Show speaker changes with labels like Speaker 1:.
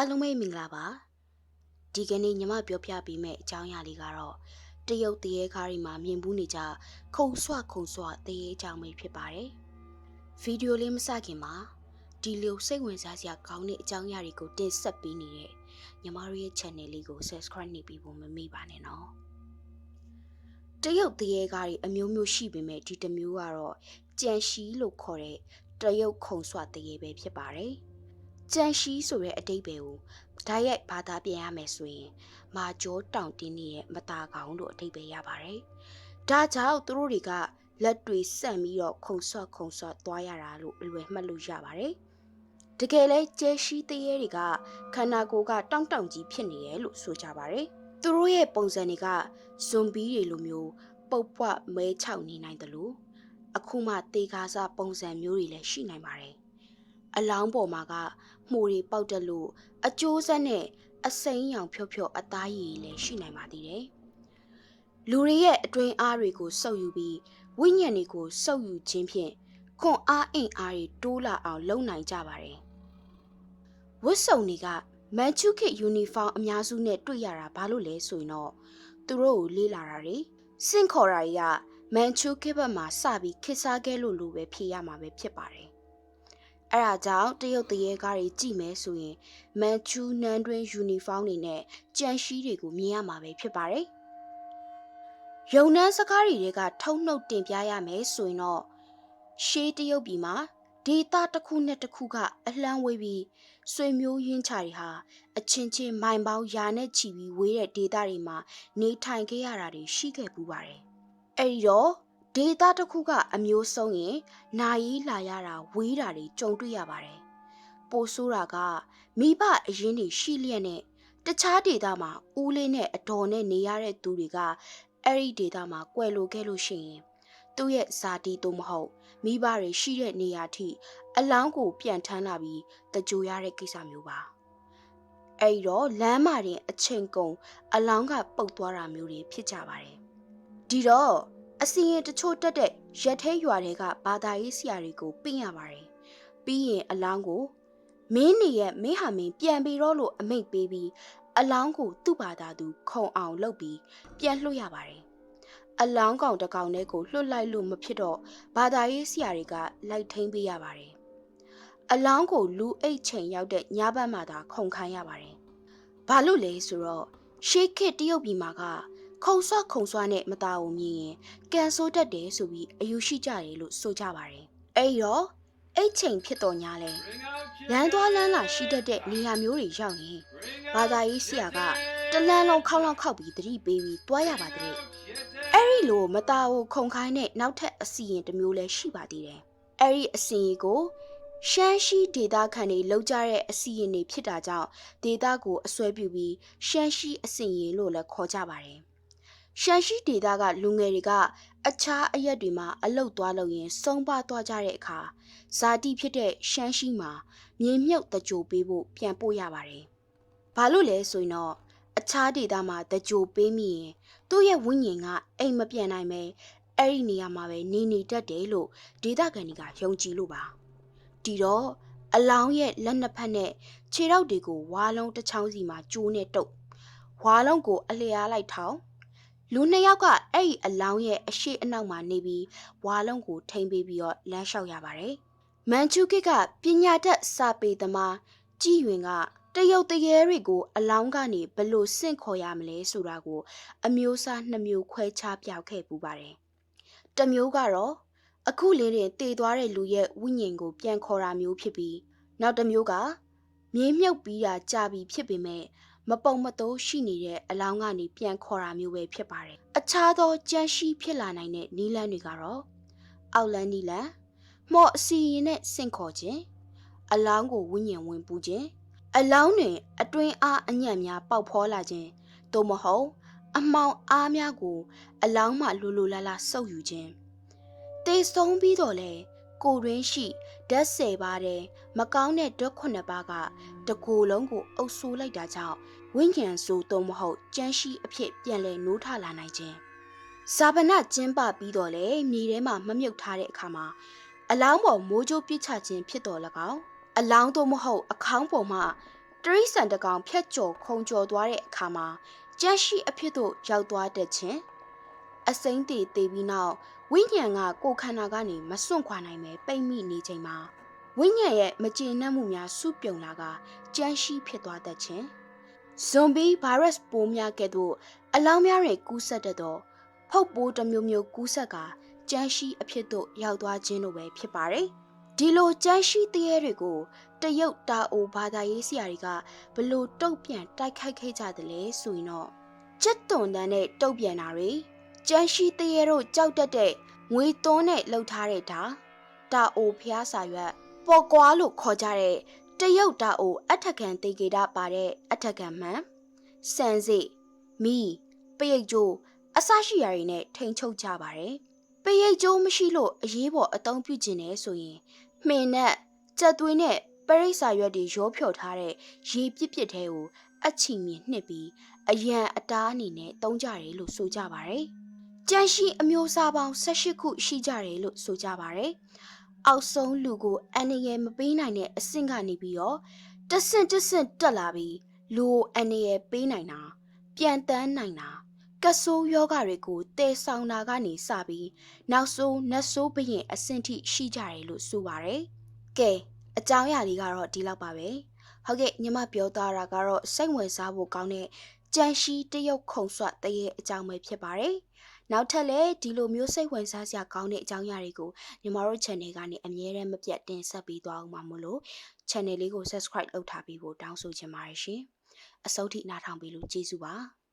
Speaker 1: အားလုံးပဲမင်္ဂလာပါဒီကနေ့ညီမပြောပြပေးမယ့်အကြောင်းအရာလေးကတော့တရုတ်တရေကားတွေမှာမြင်ဘူးနေကြခုံဆွခုံဆွတရေအကြောင်းပဲဖြစ်ပါတယ်ဗီဒီယိုလေးမစခင်မှာဒီလိုစိတ်ဝင်စားစရာကောင်းတဲ့အကြောင်းအရာတွေကိုတင်ဆက်ပေးနေတဲ့ညီမတို့ရဲ့ channel လေးကို subscribe နေပြီးဖို့မမေ့ပါနဲ့နော်တရုတ်တရေကားတွေအမျိုးမျိုးရှိပေမဲ့ဒီတစ်မျိုးကတော့ကြံရှိလို့ခေါ်တဲ့တရုတ်ခုံဆွတရေပဲဖြစ်ပါတယ် ကြံရှိဆိုတဲ့အတိတ်ပဲကိုဓာတ်ရိုက်ဘာသာပြန်ရမယ်ဆိုရင်မာကျောတောင်တင်းနေတဲ့မตาကောင်လို့အတိတ်ပဲရပါတယ်ဒါကြောင့်သူတို့တွေကလက်တွေဆန့်ပြီးတော့ခုံဆွခုံဆွသွားရတာလို့အလွယ်မှတ်လို့ရပါတယ်တကယ်လဲကျဲရှိတရေတွေကခန္ဓာကိုယ်ကတောင့်တောင့်ကြီးဖြစ်နေတယ်လို့ဆိုကြပါတယ်သူတို့ရဲ့ပုံစံတွေကဇွန်ဘီတွေလိုမျိုးပုတ်ပွားမဲချောက်နေနိုင်တယ်လို့အခုမှတေကားစားပုံစံမျိုးတွေလည်းရှိနိုင်ပါတယ် အလောင်းပေါ်မှာကမှုတွေပေါက်တက်လို့အကျိုးဆက်နဲ့အစိမ်းရောင်ဖြော့ဖြော့အသားရည်လည်းရှိနိုင်ပါသေးတယ်လူတွေရဲ့အတွင်းအားတွေကိုစုပ်ယူပြီးဝိညာဉ်တွေကိုစုပ်ယူခြင်းဖြင့်ခွန်အားအင်အားတွေတိုးလာအောင်လုပ်နိုင်ကြပါတယ်ဝတ်စုံတွေကမန်ချူခေယူနီဖောင်းအများစုနဲ့တွေ့ရတာဘာလို့လဲဆိုရင်တော့သူတို့ကိုလေးလာတာတွေစင့်ခေါ်တာတွေကမန်ချူခေဘက်မှာစပြီးခစ်စားခဲ့လို့လိုပဲဖြေရမှာပဲဖြစ်ပါတယ် အဲ့ဒါကြောင့်တရုတ်တရေကားတွေကြည့်မယ်ဆိုရင်မန်ချူနန်းတွင်းယူနီဖောင်းတွေနဲ့ကြံရှိတွေကိုမြင်ရမှာပဲဖြစ်ပါတယ်။ယုံနှန်းစကားတွေကထုံနှုတ်တင်ပြရမယ်ဆိုရင်တော့ရှေးတရုတ်ပြည်မှာဒေတာတစ်ခုနဲ့တစ်ခုကအလှမ်းဝေးပြီးဆွေမျိုးရင်းချတွေဟာအချင်းချင်းမိုင်ပေါင်းယာနဲ့ချီပြီးဝေးတဲ့ဒေတာတွေမှာနေထိုင်ခဲ့ရတာတွေရှိခဲ့ပူပါတယ်။အဲဒီတော့ ဒေတာတစ်ခုကအမျိုးဆုံးရင်နာယီလာရတာဝေးတာတွေကြုံတွေ့ရပါတယ်။ပိုဆိုးတာကမိဘအရင်တွေရှိလျက်နဲ့တခြားဒေတာမှာဦးလေးနဲ့အတော်နဲ့နေရတဲ့သူတွေကအဲ့ဒီဒေတာမှာကွယ်လိုခဲ့လို့ရှိရင်သူ့ရဲ့ဇာတိတို့မဟုတ်မိဘတွေရှိတဲ့နေရာထိအလောင်းကိုပြန်ထမ်းလာပြီးတကြိုရတဲ့ကိစ္စမျိုးပါအဲ့ဒီတော့လမ်းမာတင်အချိန်ကုန်အလောင်းကပုတ်သွားတာမျိုးတွေဖြစ်ကြပါတယ်ဒီတော့ အစီရင်တချို့တက်တဲ့ရက်သေးရွာတွေကဘာသာရေးဆရာတွေကိုပြင်ရပါတယ်ပြီးရင်အလောင်းကိုမင်းနေရဲ့မင်းဟာမင်းပြန်ပြီးတော့လို့အမိတ်ပေးပြီးအလောင်းကိုသူ့ဘာသာသူခုံအောင်လုပ်ပြီးပြန်လွှတ်ရပါတယ်အလောင်းကောင်တစ်ကောင်နဲ့ကိုလွှတ်လိုက်လို့မဖြစ်တော့ဘာသာရေးဆရာတွေကလိုက်ထိန်ပေးရပါတယ်အလောင်းကိုလူအိတ်ချိန်ရောက်တဲ့ညဘက်မှသာခုံခိုင်းရပါတယ်ဘာလို့လဲဆိုတော့ရှေးခေတ်တရုတ်ပြည်မှာက ခုံဆွခုံဆွနဲ့မသားကိုမြင်ရင်ကန်ဆိုးတတ်တယ်ဆိုပြီးအယူရှိကြတယ်လို့ဆိုကြပါတယ်အဲ့တော့အိတ်ချိန်ဖြစ်တော်ညာလဲလမ်းသွားလမ်းလာရှိတတ်တဲ့နေရာမျိုးတွေရောက်ရင်ဘာသာရေးဆရာကတလန်းလုံးခေါင်းလောက်ခောက်ပြီးတတိပေးပြီးတွားရပါတဲ့အဲ့ဒီလိုမသားကိုခုံခိုင်းတဲ့နောက်ထပ်အစီရင်တစ်မျိုးလည်းရှိပါသေးတယ်အဲ့ဒီအစီရင်ကိုရှမ်းရှိဒေတာခန်တွေလောက်ကြတဲ့အစီရင်တွေဖြစ်တာကြောင့်ဒေတာကိုအစွဲပြုပြီးရှမ်းရှိအစီရင်လို့လည်းခေါ်ကြပါတယ် ရှမ်းရှိဒေတာကလူငယ်တွေကအခြားအရက်တွေမှာအလုတ်သွားလို့ရင်စုံပါသွားကြတဲ့အခါဇာတိဖြစ်တဲ့ရှမ်းရှိမှာမြေမြုပ်တကြိုပေးဖို့ပြန်ပို့ရပါတယ်။ဘာလို့လဲဆိုရင်တော့အခြားဒေတာမှာတကြိုပေးမိရင်သူ့ရဲ့ဝိညာဉ်ကအိမ်မပြန်နိုင်ပဲအဲ့ဒီနေရာမှာပဲနေနေတတ်တယ်လို့ဒေတာကန်တွေကယုံကြည်လို့ပါ။ဒီတော့အလောင်းရဲ့လက်နှစ်ဖက်နဲ့ခြေထောက်တွေကိုဝါလုံးတစ်ချောင်းစီမှာကျိုးနဲ့တုပ်ဝါလုံးကိုအလျားလိုက်ထောင် လူနှစ်ယောက်ကအဲ့ဒီအလောင်းရဲ့အရှိအနောက်မှာနေပြီးဝါလုံးကိုထိမ့်ပေးပြီးတော့လမ်းလျှောက်ရပါတယ်။မန်ချူကစ်ကပညာတတ်စာပေသမားကြည်ရင်ကတရုတ်တရေတွေကိုအလောင်းကနေဘလို့ဆင့်ခေါ်ရမလဲဆိုတာကို အမျိုးအစားနှစ်မျိုးခွဲခြားပြောက်ခဲ့ပူပါတယ်။တစ်မျိုးကတော့အခုလင်းတင်တည်သွားတဲ့လူရဲ့ဝိညာဉ်ကိုပြန်ခေါ်တာမျိုးဖြစ်ပြီးနောက်တစ်မျိုးကမြေမြုပ်ပြီးတာကြာပြီဖြစ်ပေမဲ့ မပုံမတိုးရှိနေတဲ့အလောင်းကနေပြန်ခေါ်တာမျိုးပဲဖြစ်ပါတယ်။အခြားသောကြမ်းရှိဖြစ်လာနိုင်တဲ့နီလန်းတွေကတော့အောက်လန်းနီလန်းမော့အစီရင်နဲ့စင့်ခေါ်ခြင်းအလောင်းကိုဝိညာဉ်ဝင်ပူခြင်းအလောင်းတွင် အတွင်းအားအညံ့များပေါက်ဖောလာခြင်းသို့မဟုတ်အမောင်အားများကို အလောင်းမှလူလူလာလာစုပ်ယူခြင်းတေဆုံးပြီးတော့လေကိုရင်းရှိဓာတ်ဆယ်ပါးတဲ့မကောင်းတဲ့ဓာတ်ခုနှစ်ပါးကတကူလုံးကိုအုပ်ဆိုးလိုက်တာကြောင့် ဝိညာဉ်ဆိုးသုံးမဟုတ်ကြမ်းရှိအဖြစ်ပြန်လဲနိုးထလာနိုင်ခြင်းဇာပနကျင်းပပြီးတော့လေမြေထဲမှာမမြုပ်ထားတဲ့အခါမှာအလောင်းပေါ်မိုးကြိုးပစ်ချခြင်းဖြစ်တော်၎င်းအလောင်းသို့မဟုတ်အခေါင်းပေါ်မှတရိษံတစ်ကောင်ဖြတ်ကျော်ခုံကျော်သွားတဲ့အခါမှာကြက်ရှိအဖြစ်သို့ရောက်သွားတတ်ခြင်းအစိမ့်တေတေပြီးနောက်ဝိညာဉ်ကကိုယ်ခန္ဓာကနေမစွန့်ခွာနိုင်ပဲပိတ်မိနေချိန်မှာဝိညာဉ်ရဲ့မကျေနပ်မှုများစုပြုံလာကကြမ်းရှိဖြစ်သွားတတ်ခြင်း ဇွန်ဘီဗိုင်းရပ်စ်ပိုးများကဲ့သို့အလောင်းများတွင်ကူးစက်တတ်သောဖုတ်ပိုးတစ်မျိုးမျိုးကူးစက်ကကြမ်းရှိအဖြစ်သို့ရောက်သွားခြင်းလိုပဲဖြစ်ပါတယ်ဒီလိုကြမ်းရှိတရေတွေကိုတရုတ်တာအိုဘာသာရေးဆရာတွေကဘလို့တုတ်ပြန်တိုက်ခိုက်ခဲ့ကြတယ်လဲဆိုရင်တော့ကြက်သွန်တန်းနဲ့တုတ်ပြန်တာတွေကြမ်းရှိတရေတို့ကြောက်တတ်တဲ့ငွေသွန်းနဲ့လှုပ်ထားတဲ့ဓာတာအိုဖျားစာရွက်ပေါ်ကွာလို့ခေါ်ကြတဲ့ တရုတ်တာအိုအထက်ခံတေကေတာပါတဲ့အထက်ခံမှန်စံစိမီပရိတ်ကျိုးအစရှိရာတွေနဲ့ထိန်ချုပ်ကြပါတယ်ပရိတ်ကျိုးမရှိလို့အရေးပေါ်အသုံးပြုခြင်းနဲ့ဆိုရင်မှင်နဲ့ကြက်သွေးနဲ့ပရိတ်စာရွက်တွေရောဖြော်ထားတဲ့ရေပြစ်ပြစ်ထဲကိုအချီမြင်နှစ်ပြီးအရန်အတားအနေနဲ့တုံးကြတယ်လို့ဆိုကြပါတယ်။ကြံရှိအမျိုးအစားပေါင်း18ခုရှိကြတယ်လို့ဆိုကြပါတယ်။ အောက်ဆုံးလူကိုအန်ရယ်မပေးနိုင်တဲ့အဆင့်ကနေပြီးတော့တဆင့်တဆင့်တက်လာပြီးလူကိုအန်ရယ်ပေးနိုင်တာပြန်တန်းနိုင်တာကဆိုးယောဂတွေကိုတည်ဆောင်တာကနေစပြီးနောက်ဆုံးနတ်ဆိုးဘရင်အဆင့်ထိရှိကြတယ်လို့ဆိုပါတယ်။ကဲအကြောင်းအရာလေးကတော့ဒီလောက်ပါပဲ။ဟုတ်ကဲ့ညီမပြောသားတာကတော့စိတ်ဝင်စားဖို့ကောင်းတဲ့ကြံရှိတရုတ်ခုံဆွတ်တရဲ့အကြောင်းပဲဖြစ်ပါတယ်။ နောက်ထပ်လည်းဒီလိုမျိုးစိတ်ဝင်စားစရာကောင်းတဲ့အကြောင်းအရာတွေကိုညီမတို့ channel ကနေအမြဲတမ်းမပြတ်တင်ဆက်ပေးသွားအောင်ပါမို့လို့ channel လေးကို subscribe လုပ်ထားပြီးဖို့တောင်းဆိုချင်ပါတယ်ရှင်။အစိုးထိနားထောင်ပြီးလို့ကျေးဇူးပါ။